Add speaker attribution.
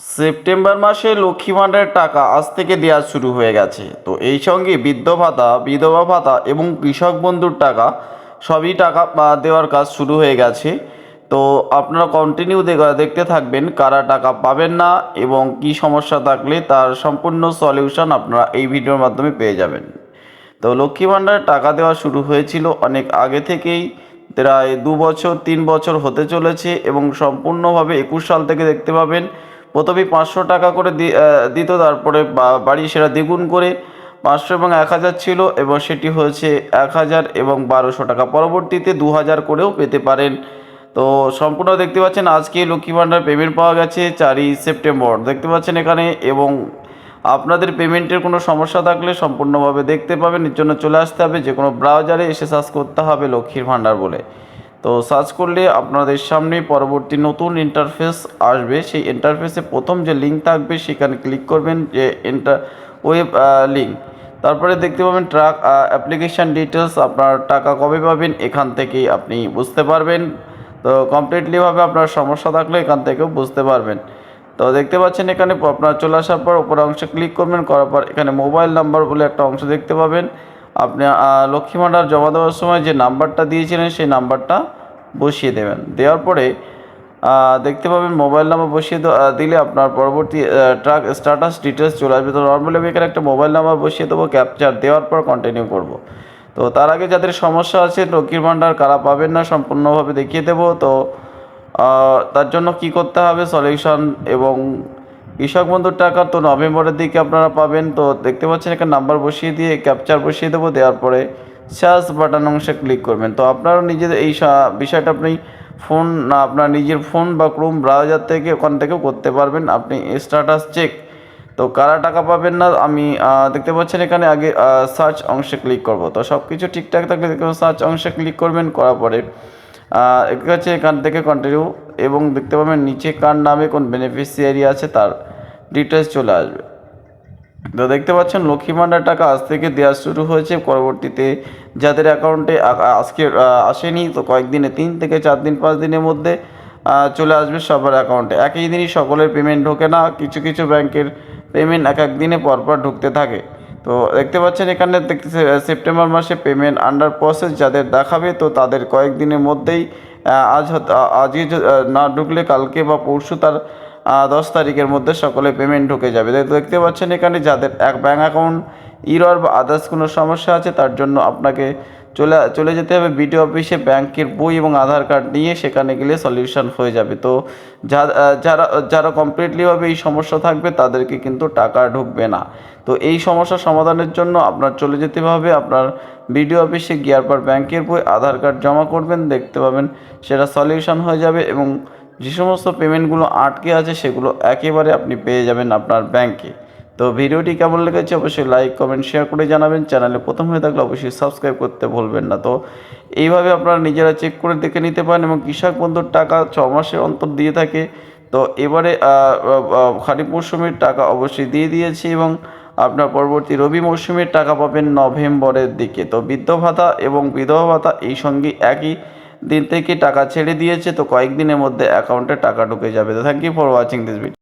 Speaker 1: September মাসে লক্ষ্মী ভাণ্ডারের টাকা আজ থেকে দেওয়া শুরু হয়ে গেছে। তো এই সঙ্গে বৃদ্ধ ভাতা, বিধবা ভাতা এবং কৃষক বন্ধুর টাকা, সবই টাকা দেওয়ার কাজ শুরু হয়ে গেছে। তো আপনারা কন্টিনিউ দেখতে থাকবেন কারা টাকা পাবেন না এবং কি সমস্যা থাকলে তার সম্পূর্ণ সলিউশন আপনারা এই ভিডিওর মাধ্যমে পেয়ে যাবেন। তো লক্ষ্মী ভাণ্ডারের টাকা দেওয়া শুরু হয়েছিল অনেক আগে থেকেই, প্রায় দু বছর, তিন বছর হতে চলেছে এবং সম্পূর্ণভাবে একুশ সাল থেকে দেখতে পাবেন। প্রথমেই পাঁচশো টাকা করে দিত, তারপরে বাড়ি সেটা দ্বিগুণ করে পাঁচশো এবং এক হাজার ছিল এবং সেটি হয়েছে এক হাজার এবং বারোশো টাকা। পরবর্তীতে দু হাজার করেও পেতে পারেন। তো সম্পূর্ণ দেখতে পাচ্ছেন আজকে লক্ষ্মী ভাণ্ডার পেমেন্ট পাওয়া গেছে চারই সেপ্টেম্বর। দেখতে পাচ্ছেন এখানে এবং আপনাদের পেমেন্টের কোনো সমস্যা থাকলে সম্পূর্ণভাবে দেখতে পাবেন। এর জন্য চলে আসতে হবে যে কোনো ব্রাউজারে এসে সার্চ করতে হবে লক্ষ্মীর ভাণ্ডার বলে। তো সার্চ করলে আপনাদের সামনে পরবর্তী নতুন ইন্টারফেস আসবে। সেই ইন্টারফেসে প্রথম যে লিঙ্ক থাকবে, সেখানে ক্লিক করবেন যে ইন্টার ওয়েব লিঙ্ক তারপরে দেখতে পাবেন ট্রাক অ্যাপ্লিকেশান ডিটেলস আপনার টাকা কবে পাবেন, এখান থেকেই আপনি বুঝতে পারবেন। তো কমপ্লিটলিভাবে আপনার সমস্যা থাকলে এখান থেকেও বুঝতে পারবেন। তো দেখতে পাচ্ছেন এখানে আপনার চলে আসার পর উপর অংশে ক্লিক করবেন, করার পর এখানে মোবাইল নাম্বার বলে একটা অংশ দেখতে পাবেন। আপনি লক্ষ্মী ভাণ্ডার জমা দেওয়ার সময় যে নাম্বারটা দিয়েছিলেন, সেই নাম্বারটা বসিয়ে দেবেন। দেওয়ার পরে দেখতে পাবেন মোবাইল নাম্বার বসিয়ে দিলে আপনার পরবর্তী ট্রাক স্ট্যাটাস ডিটেলস চলে আসবে। তো নর্মালি আমি এখানে একটা মোবাইল নাম্বার বসিয়ে দেবো ক্যাপচার দেওয়ার পর কন্টিনিউ করব। তো তার আগে যাদের সমস্যা আছে, লক্ষ্মীর ভাণ্ডার কারা পাবেন না সম্পূর্ণভাবে দেখিয়ে দেবো। তো তার জন্য কি করতে হবে? সলিউশন এবং কৃষক বন্ধুর টাকা তো নভেম্বরের দিকে আপনারা পাবেন। তো দেখতে পাচ্ছেন, একটা নাম্বার বসিয়ে দিয়ে ক্যাপচার বসিয়ে দেবো। দেওয়ার পরে সার্চ বাটন অংশে ক্লিক করবেন। তো আপনারা নিজেদের এই বিষয়টা আপনি ফোন না, আপনার নিজের ফোন বা ক্রোম ব্রাউজার থেকে ওখান থেকেও করতে পারবেন। আপনি স্ট্যাটাস চেক তো কারা টাকা পাবেন না, আমি দেখতে পাচ্ছেন এখানে আগে সার্চ অংশে ক্লিক করব। তো সব কিছু ঠিকঠাক থাকলে দেখতে সার্চ অংশে ক্লিক করবেন, করার পরে আছে এখান থেকে কন্টিনিউ এবং দেখতে পাবেন নিচে কার নামে কোন বেনিফিশিয়ারি আছে, তার ডিটেলস চলে আসবে। তো দেখতে পাচ্ছেন, লক্ষ্মী ভাণ্ডার টাকা আজ থেকে দেওয়া শুরু হয়েছে। পরবর্তীতে যাদের অ্যাকাউন্টে আজকে আসেনি, তো কয়েকদিনে, তিন থেকে চার দিন, পাঁচ দিনের মধ্যে চলে আসবে সবার অ্যাকাউন্টে একই দিনই সকলের পেমেন্ট ঢোকে না, কিছু কিছু ব্যাংকের পেমেন্ট এক এক দিনে পরপর ঢুকতে থাকে। তো দেখতে পাচ্ছেন, এখানে সেপ্টেম্বর মাসে পেমেন্ট আন্ডার প্রসেস যাদের দেখাবে, তো তাদের কয়েকদিনের মধ্যেই আজ হয়তো- আ- আজই না ঢুকলে কালকে বা পরশু তার দশ তারিখের মধ্যে সকলে পেমেন্ট ঢুকে যাবে। দেখ- দেখতে পাচ্ছেন এখানে যাদের এক ব্যাঙ্ক অ্যাকাউন্ট ইরর বা আদার্স কোনো সমস্যা আছে, তার জন্য আপনাকে চলে চলে যেতে হবে বিডিও অফিসে ব্যাংকের বই এবং আধার কার্ড নিয়ে সেখানে গেলে সলিউশন হয়ে যাবে। তো যারা যারা কমপ্লিটলিভাবে এই সমস্যা থাকবে, তাদেরকে কিন্তু টাকা ঢুকবে না। তো এই সমস্যা সমাধানের জন্য আপনার চলে যেতে হবে, আপনার বিডিও অফিসে গিয়ার পর ব্যাংকের বই, আধার কার্ড জমা করবেন, দেখতে পাবেন সেটা সলিউশন হয়ে যাবে এবং যে সমস্ত পেমেন্টগুলো আটকে আছে সেগুলো একেবারে আপনি পেয়ে যাবেন আপনার ব্যাংকে। তো ভিডিওটি কেমন লেগেছে অবশ্যই লাইক, কমেন্ট, শেয়ার করে জানাবেন। চ্যানেলে প্রথম হয়ে থাকলে অবশ্যই সাবস্ক্রাইব করতে ভুলবেন না। তো এইভাবে আপনারা নিজেরা চেক করে দেখে নিতে পারেন এবং কৃষক বন্ধুর টাকা ছ মাসের অন্তর দিয়ে থাকে। তো এবারে খারিফ মৌসুমের টাকা অবশ্যই দিয়ে দিয়েছি এবং আপনার পরবর্তী রবি মৌসুমের টাকা পাবেন নভেম্বরের দিকে। তো বৃদ্ধ ভাতা এবং বিধবা ভাতা এই সঙ্গে একই। দিন থেকে টাকা ছেড়ে দিয়েছে, তো কয়েকদিনের মধ্যে অ্যাকাউন্টে টাকা ঢুকে যাবে। তো thank you for watching this video